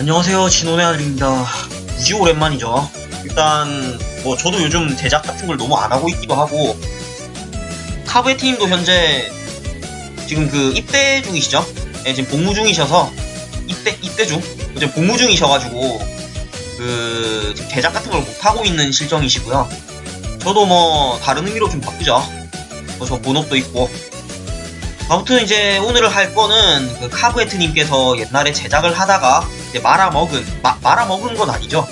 안녕하세요 진원의 아들입니다. 무지 오랜만이죠. 일단 뭐 저도 요즘 제작 같은 걸 너무 안 하고 있기도 하고 카브의 팀도 현재 지금 그 입대 중이시죠? 네, 지금 복무 중이셔서 입대 입대 중? 지금 복무 중이셔가지고 그 제작 같은 걸 못 하고 있는 실정이시고요. 저도 뭐 다른 의미로 좀 바쁘죠. 뭐저 본업도 있고 아무튼 이제 오늘 할 거는 그 카브에트님께서 옛날에 제작을 하다가 말아먹은 마, 말아먹은 건 아니죠.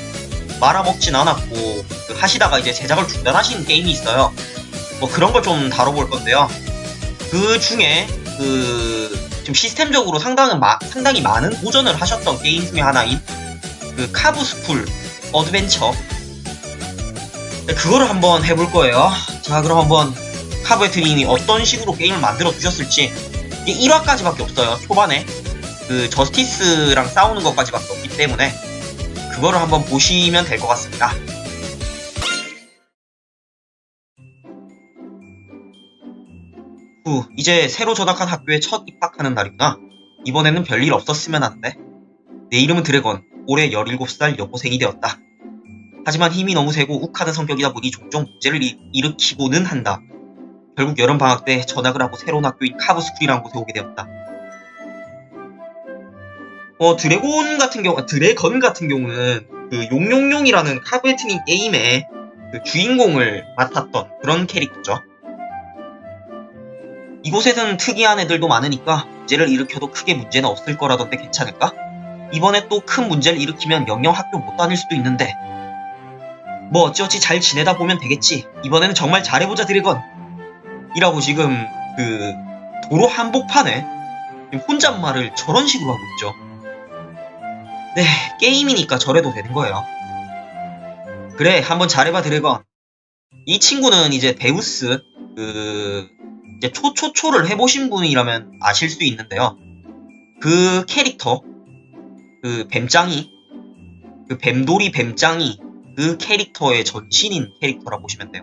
말아먹진 않았고 그 하시다가 이제 제작을 중단하신 게임이 있어요. 뭐 그런 걸 좀 다뤄볼 건데요. 그 중에 그 지금 시스템적으로 상당히 마, 상당히 많은 도전을 하셨던 게임 중에 하나인 그 카브스쿨 어드벤처 네, 그거를 한번 해볼 거예요. 자 그럼 한번 카브에트님이 어떤 식으로 게임을 만들어 두셨을지 이게 1화까지밖에 없어요. 초반에 그 저스티스랑 싸우는 것까지밖에 없기 때문에 그거를 한번 보시면 될 것 같습니다. 후, 이제 새로 전학한 학교에 첫 입학하는 날이구나. 이번에는 별일 없었으면 하는데. 내 이름은 드래건. 올해 17살 여고생이 되었다. 하지만 힘이 너무 세고 욱하는 성격이다 보니 종종 문제를 일- 일으키고는 한다. 결국 여름 방학 때 전학을 하고 새로운 학교인 카브스쿨이라는 곳에 오게 되었다. 어, 드래곤 같은 경우, 드래건 같은 경우는 그 용용용이라는 카브에트님 게임의 그 주인공을 맡았던 그런 캐릭터죠. 이곳에는 특이한 애들도 많으니까 문제를 일으켜도 크게 문제는 없을 거라던데 괜찮을까? 이번에 또 큰 문제를 일으키면 영영 학교 못 다닐 수도 있는데 뭐 어찌어찌 잘 지내다 보면 되겠지. 이번에는 정말 잘해보자 드래건. 이라고 지금 그 도로 한복판에 혼잣말을 저런 식으로 하고 있죠. 네, 게임이니까 저래도 되는 거예요. 그래, 한번 잘해봐 드래건. 이 친구는 이제 데우스 그 이제 초초초를 해보신 분이라면 아실 수 있는데요. 그 캐릭터 그 뱀짱이 그 뱀돌이 뱀짱이 그 캐릭터의 전신인 캐릭터라 보시면 돼요.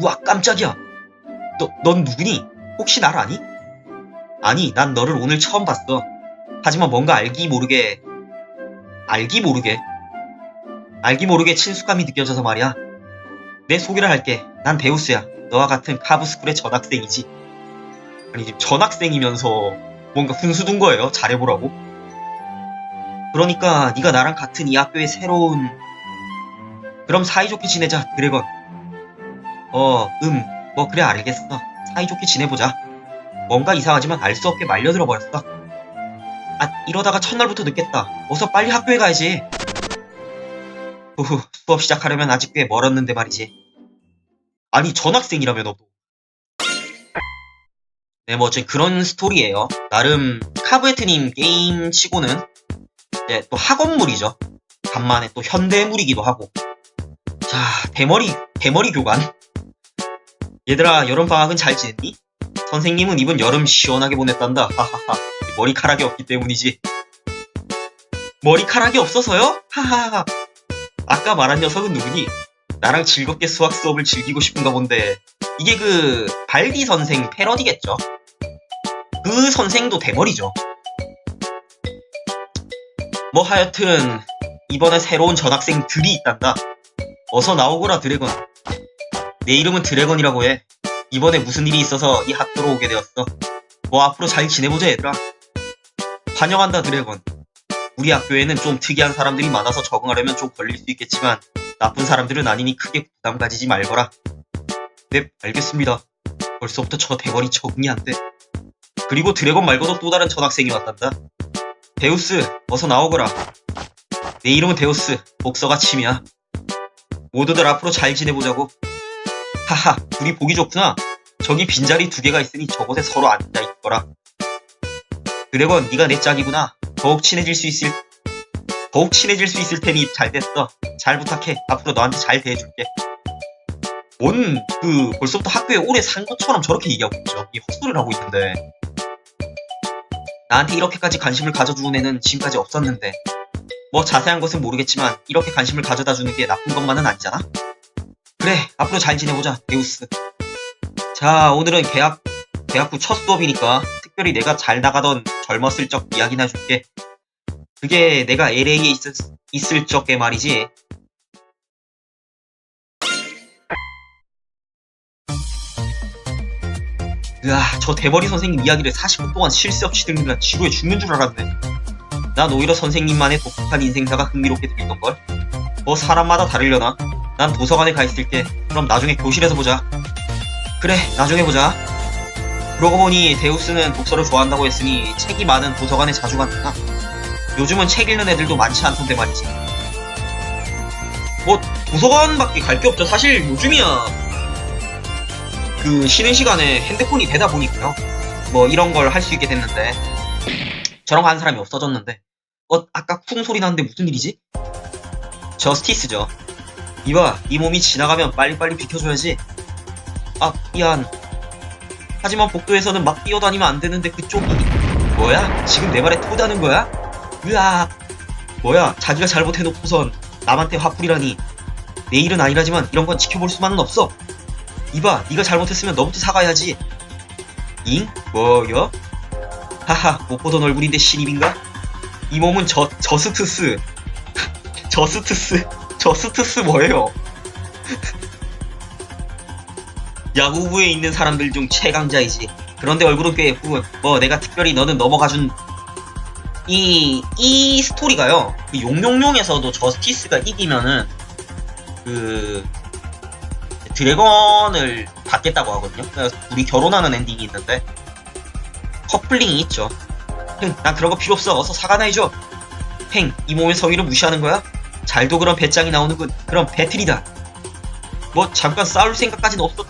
우와 깜짝이야. 너, 넌 누구니? 혹시 날 아니? 아니, 난 너를 오늘 처음 봤어. 하지만 뭔가 알기 모르게, 알기 모르게, 알기 모르게 친숙함이 느껴져서 말이야. 내 소개를 할게. 난 데우스야. 너와 같은 카브스쿨의 전학생이지. 아니, 전학생이면서 뭔가 훈수 둔 거예요. 잘해보라고. 그러니까 네가 나랑 같은 이 학교의 새로운 그럼 사이좋게 지내자 드래건 어, 음, 뭐 그래 알겠어. 사이좋게 지내보자. 뭔가 이상하지만 알 수 없게 말려들어 버렸어. 아, 이러다가 첫날부터 늦겠다. 어서 빨리 학교에 가야지. 후후, 수업 시작하려면 아직 꽤 멀었는데 말이지. 아니, 전학생이라며 너도. 네, 뭐, 어쨌든 그런 스토리예요. 나름 카브에트님 게임 치고는 이제 또 학원물이죠. 간만에 또 현대물이기도 하고. 자, 대머리, 대머리 교관. 얘들아 여름방학은 잘 지냈니? 선생님은 이번 여름 시원하게 보냈단다 하하하 머리카락이 없기 때문이지 머리카락이 없어서요? 하하하 아까 말한 녀석은 누구니? 나랑 즐겁게 수학 수업을 즐기고 싶은가 본데 이게 그 발디 선생 패러디겠죠? 그 선생도 대머리죠 뭐 하여튼 이번에 새로운 전학생들이 있단다 어서 나오거라 드래곤 내 이름은 드래건이라고 해. 이번에 무슨 일이 있어서 이 학교로 오게 되었어. 뭐 앞으로 잘 지내보자 얘들아. 환영한다 드래건. 우리 학교에는 좀 특이한 사람들이 많아서 적응하려면 좀 걸릴 수 있겠지만 나쁜 사람들은 아니니 크게 부담 가지지 말거라. 네, 알겠습니다. 벌써부터 저 대머리 적응이 안 돼. 그리고 드래건 말고도 또 다른 전학생이 왔단다. 데우스, 어서 나오거라. 내 이름은 데우스, 복서가 침이야. 모두들 앞으로 잘 지내보자고. 하하, 둘이 보기 좋구나. 저기 빈자리 두 개가 있으니 저곳에 서로 앉아 있거라. 드래건, 네가 내 짝이구나. 더욱 친해질 수 있을, 더욱 친해질 수 있을 테니 잘 됐어. 잘 부탁해. 앞으로 너한테 잘 대해줄게. 뭔, 그, 벌써부터 학교에 오래 산 것처럼 저렇게 얘기하고 있죠. 이 헛소리를 하고 있는데. 나한테 이렇게까지 관심을 가져주는 애는 지금까지 없었는데. 뭐 자세한 것은 모르겠지만, 이렇게 관심을 가져다 주는 게 나쁜 것만은 아니잖아? 그래, 앞으로 잘 지내보자, 데우스. 자, 오늘은 계약, 계약 후 첫 수업이니까 특별히 내가 잘 나가던 젊었을 적 이야기나 해줄게. 그게 내가 LA에 있을, 있을 적에 말이지. 으아, 저 대머리 선생님 이야기를 40분 동안 쉴 새 없이 들으느라 지루해 죽는 줄 알았네. 난 오히려 선생님만의 독특한 인생사가 흥미롭게 들리던걸. 뭐 사람마다 다르려나? 난 도서관에 가 있을게. 그럼 나중에 교실에서 보자. 그래, 나중에 보자. 그러고 보니 데우스는 독서를 좋아한다고 했으니 책이 많은 도서관에 자주 갔구나. 요즘은 책 읽는 애들도 많지 않던데 말이지. 뭐 도서관밖에 갈 게 없죠. 사실 요즘이야 그 쉬는 시간에 핸드폰이 되다 보니까요. 뭐 이런 걸 할 수 있게 됐는데 저런 거 하는 사람이 없어졌는데 어 아까 쿵 소리 나는데 무슨 일이지? 저스티스죠. 이봐 이 몸이 지나가면 빨리빨리 비켜줘야지. 아 미안. 하지만 복도에서는 막 뛰어다니면 안 되는데 그쪽이 뭐야? 지금 내 말에 토다는 거야? 으악 뭐야 자기가 잘못해놓고선 남한테 화풀이라니 내 일은 아니라지만 이런 건 지켜볼 수만은 없어 이봐 네가 잘못했으면 너부터 사과해야지 잉? 뭐요? 하하 못 보던 얼굴인데 신입인가? 이 몸은 저, 저스트스 저스트스 저 스트스 뭐예요? 야구부에 있는 사람들 중 최강자이지 그런데 얼굴은 꽤 예쁘군 뭐 내가 특별히 너는 넘어가준 이, 이 스토리가요. 그 용용용에서도 저스티스가 이기면은, 그, 드래건을 받겠다고 하거든요. 그래서 둘이 결혼하는 엔딩이 있는데, 커플링이 있죠. 형, 난 그런 거 필요 없어. 어서 사과나 해줘. 행, 이 몸의 성의를 무시하는 거야? 잘도 그런 배짱이 나오는군. 그럼 배틀이다. 뭐, 잠깐 싸울 생각까지는 없어.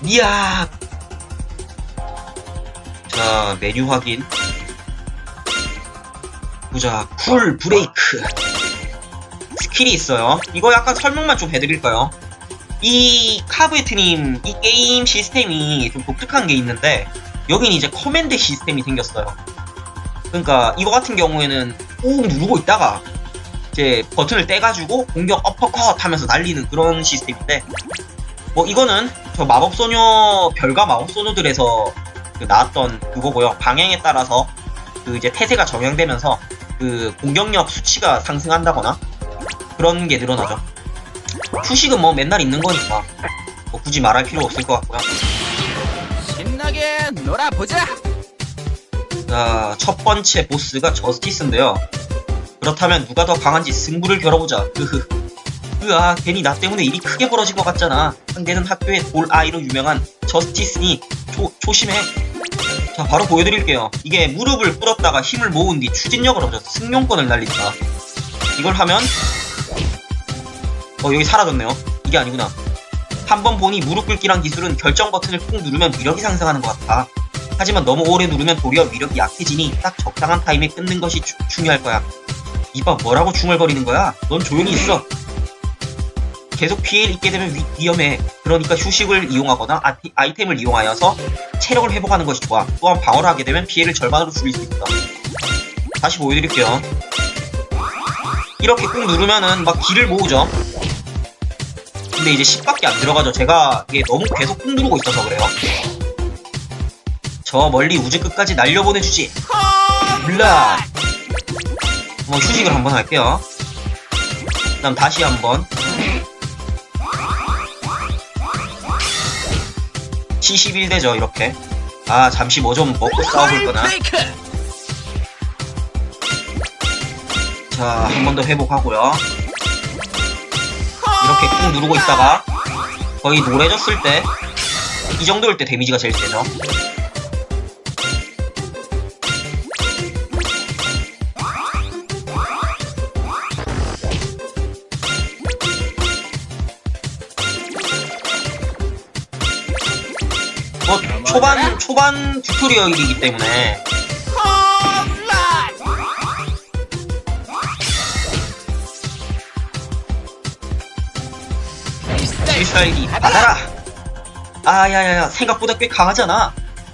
미야 자, 메뉴 확인. 보자 쿨 브레이크 스킬이 있어요 이거 약간 설명만 좀 해드릴까요 이 카브에트님 이 게임 시스템이 좀 독특한 게 있는데 여긴 이제 커맨드 시스템이 생겼어요 그러니까 이거 같은 경우에는 꾹 누르고 있다가 이제 버튼을 떼가지고 공격 어퍼컷 하면서 날리는 그런 시스템인데 뭐 이거는 저 마법소녀 별과 마법소녀들에서 그 나왔던 그거고요 방향에 따라서 그 이제 태세가 적용되면서 그 공격력 수치가 상승한다거나 그런 게 늘어나죠. 휴식은 뭐 맨날 있는 거니까 뭐 굳이 말할 필요 없을 것 같고요. 신나게 놀아보자. 자, 첫 번째 보스가 저스티스인데요. 그렇다면 누가 더 강한지 승부를 겨뤄보자. 흐흐. 으아, 괜히 나 때문에 일이 크게 벌어진 것 같잖아. 상대는 학교의 돌 아이로 유명한 저스티스니 조, 조심해. 자, 바로 보여드릴게요. 이게 무릎을 꿇었다가 힘을 모은 뒤 추진력을 얻어 승용권을 날린다. 이걸 하면 어 여기 사라졌네요. 이게 아니구나. 한번 보니 무릎 꿇기란 기술은 결정 버튼을 꾹 누르면 위력이 상승하는 것 같아. 하지만 너무 오래 누르면 도리어 위력이 약해지니 딱 적당한 타임에 끊는 것이 주- 중요할 거야. 이봐 뭐라고 중얼거리는 거야? 넌 조용히 있어. 계속 피해를 입게 되면 위, 위험해. 그러니까 휴식을 이용하거나 아티- 아이 템을 이용하여서 체력을 회복하는 것이 좋아. 또한 방어를 하게 되면 피해를 절반으로 줄일 수 있다. 다시 보여드릴게요. 이렇게 꾹 누르면은 막 기를 모으죠. 근데 이제 10밖에 안 들어가죠. 제가 이게 너무 계속 꾹 누르고 있어서 그래요. 저 멀리 우주 끝까지 날려보내주지. 블라! 한번 휴식을 한번 할게요. 그 다음 다시 한번. 71대죠, 이렇게. 아, 잠시 뭐 좀 먹고 싸워볼 거나. 자, 한 번 더 회복하고요. 이렇게 꾹 누르고 있다가 거의 노래졌을 때 이 정도일 때 데미지가 제일 세죠. 초반 초반 튜토리얼이기 때문에. 필살기 받아라! 아야야야 생각보다 꽤 강하잖아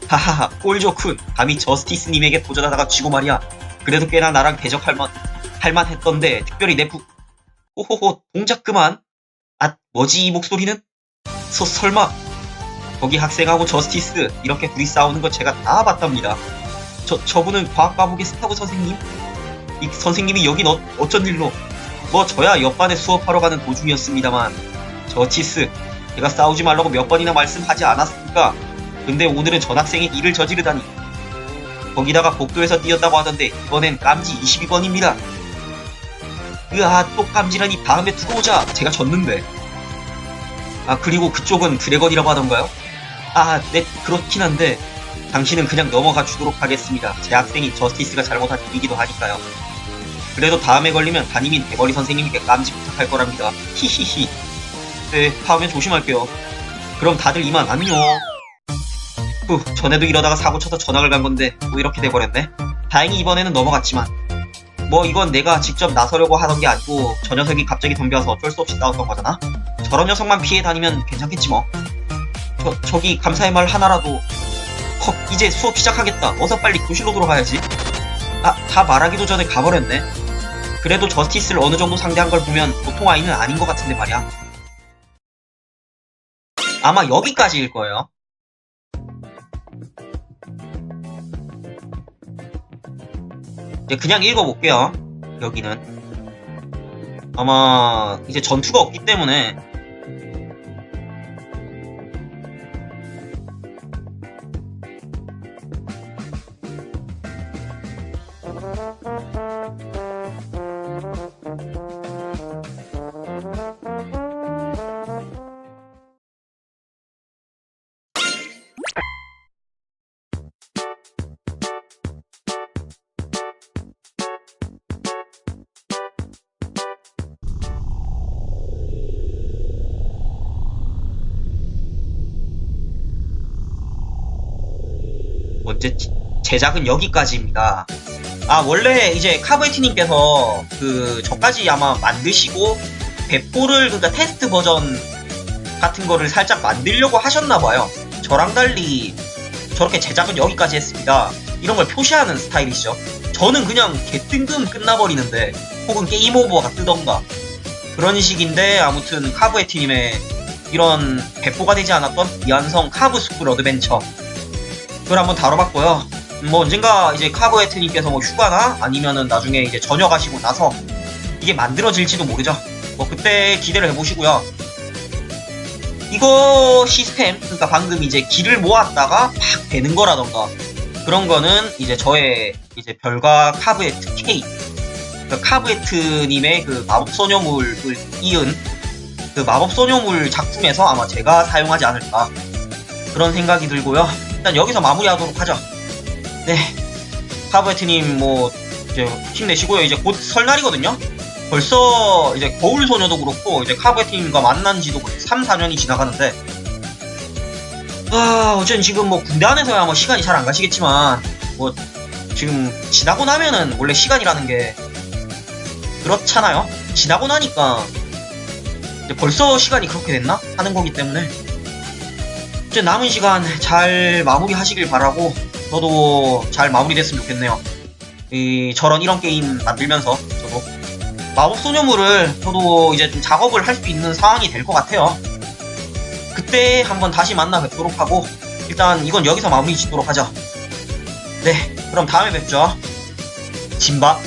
하하하 꼴 좋군 감히 저스티스님에게 도전하다가 지고 말이야 그래도 꽤나 나랑 대적할 만 할만 했던데 특별히 내 부... 호호호 동작 그만 아 뭐지 이 목소리는? 서, 설마 거기 학생하고 저스티스 이렇게 둘이 싸우는 거 제가 다 봤답니다 저, 저분은 과학 과목의 스타브 선생님? 이 선생님이 여긴 어, 어쩐 일로? 뭐 저야 옆반에 수업하러 가는 도중이었습니다만 저치스 제가 싸우지 말라고 몇 번이나 말씀하지 않았습니까? 근데 오늘은 전학생이 일을 저지르다니 거기다가 복도에서 뛰었다고 하던데 이번엔 깜지 22번입니다 으아 또 깜지라니 다음에 두고 오자 제가 졌는데 아 그리고 그쪽은 드래건이라고 하던가요? 아 네 그렇긴 한데 당신은 그냥 넘어가 주도록 하겠습니다. 제 학생이 저스티스가 잘못한 일이기도 하니까요. 그래도 다음에 걸리면 담임인 대거리 선생님께 깜지 부탁할 거랍니다. 히히히. 네 다음에 조심할게요. 그럼 다들 이만 안녕. 후 전에도 이러다가 사고 쳐서 전학을 간 건데 또 이렇게 돼버렸네. 다행히 이번에는 넘어갔지만. 뭐 이건 내가 직접 나서려고 하던 게 아니고 저 녀석이 갑자기 덤벼서 어쩔 수 없이 싸웠던 거잖아. 저런 녀석만 피해 다니면 괜찮겠지 뭐 저, 저기 감사의 말 하나라도. 헉 이제 수업 시작하겠다. 어서 빨리 교실로 들어가야지. 아 다 말하기도 전에 가버렸네. 그래도 저스티스를 어느 정도 상대한 걸 보면 보통 아이는 아닌 것 같은데 말이야. 아마 여기까지일 거예요. 이제 그냥 읽어볼게요. 여기는. 아마 이제 전투가 없기 때문에 언제 제작은 여기까지입니다. 아 원래 이제 카브에티님께서 그 저까지 아마 만드시고 배포를 그러니까 테스트 버전 같은 거를 살짝 만들려고 하셨나봐요. 저랑 달리 저렇게 제작은 여기까지 했습니다. 이런 걸 표시하는 스타일이시죠. 저는 그냥 개뜬금 끝나버리는데 혹은 게임 오버가 뜨던가 그런 식인데 아무튼 카브에티님의 이런 배포가 되지 않았던 미안성 카브 스쿨 어드벤처 그걸 한번 다뤄봤고요. 뭐 언젠가 이제 카고에트님께서 뭐 휴가나 아니면은 나중에 이제 전역 하시고 나서 이게 만들어질지도 모르죠. 뭐 그때 기대를 해보시고요. 이거 시스템, 그러니까 방금 이제 길을 모았다가 팍 되는 거라던가 그런 거는 이제 저의 이제 별과 카브에트 K, 그 카브에트님의 그 마법소녀물을 이은 그 마법소녀물 작품에서 아마 제가 사용하지 않을까 그런 생각이 들고요. 일단 여기서 마무리하도록 하죠. 네. 카브에트님 뭐 이제 힘내시고요. 이제 곧 설날이거든요. 벌써 이제 거울 소녀도 그렇고 이제 카브에트님과 만난 지도 3, 4년이 지나가는데 아 어쨌든 지금 뭐 군대 안에서야 뭐 시간이 잘 안 가시겠지만 뭐 지금 지나고 나면은 원래 시간이라는 게 그렇잖아요. 지나고 나니까 벌써 시간이 그렇게 됐나 하는 거기 때문에 이제 남은 시간 잘 마무리 하시길 바라고 저도 잘 마무리됐으면 좋겠네요. 이 저런 이런 게임 만들면서 저도 마법 소녀물을 저도 이제 좀 작업을 할 수 있는 상황이 될 것 같아요. 그때 한번 다시 만나 뵙도록 하고 일단 이건 여기서 마무리 짓도록 하죠. 네, 그럼 다음에 뵙죠. 진밥.